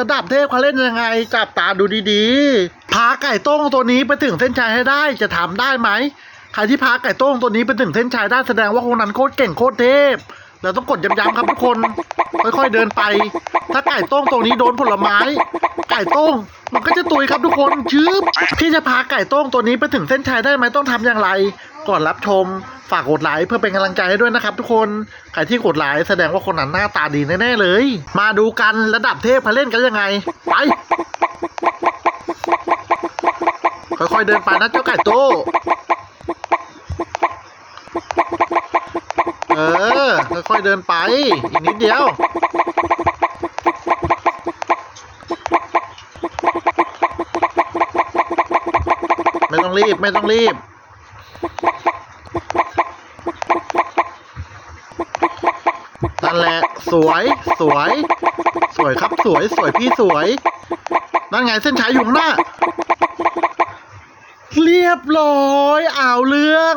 ระดับเทพเขาเล่นยังไง จับตาดูดีๆ พาไก่โต้งตัวนี้ไปถึงเส้นชัยให้ได้จะทำได้ไหมใครที่พาไก่โต้งตัวนี้ไปถึงเส้นชัยได้แสดงว่าคนนั้นโคตรเก่งโคตรเทพเราต้องกดย้ำๆครับทุกคน ค่อยๆเดินไป ถ้าไก่โต้งตรงนี้โดนผลไม้ ไก่โต้งมันก็จะตุยครับทุกคนชืบพี่จะพาไก่โต้งตัวนี้ไปถึงเส้นชัยได้ไหมต้องทำอย่างไร ก่อนรับชมฝากกดไลค์เพื่อเป็นกำลังใจให้ด้วยนะครับ ทุกคนใครที่กดไลค์แสดงว่าคนนั้นหน้าตาดีแน่ๆเลย มาดูกันระดับเทพเขาเล่นกันยังไงไปค่อยๆเดินไปนะเจ้าไก่โต้เออค่อยๆเดินไปอีกนิดเดียวไม่ต้องรีบไม่ต้องรีบ นั่นแหละ สวยสวย สวยครับสวยสวยพี่สวย นั่นไงเส้นชัยอยู่ข้างหน้า เรียบร้อยอ่าวเรื่อง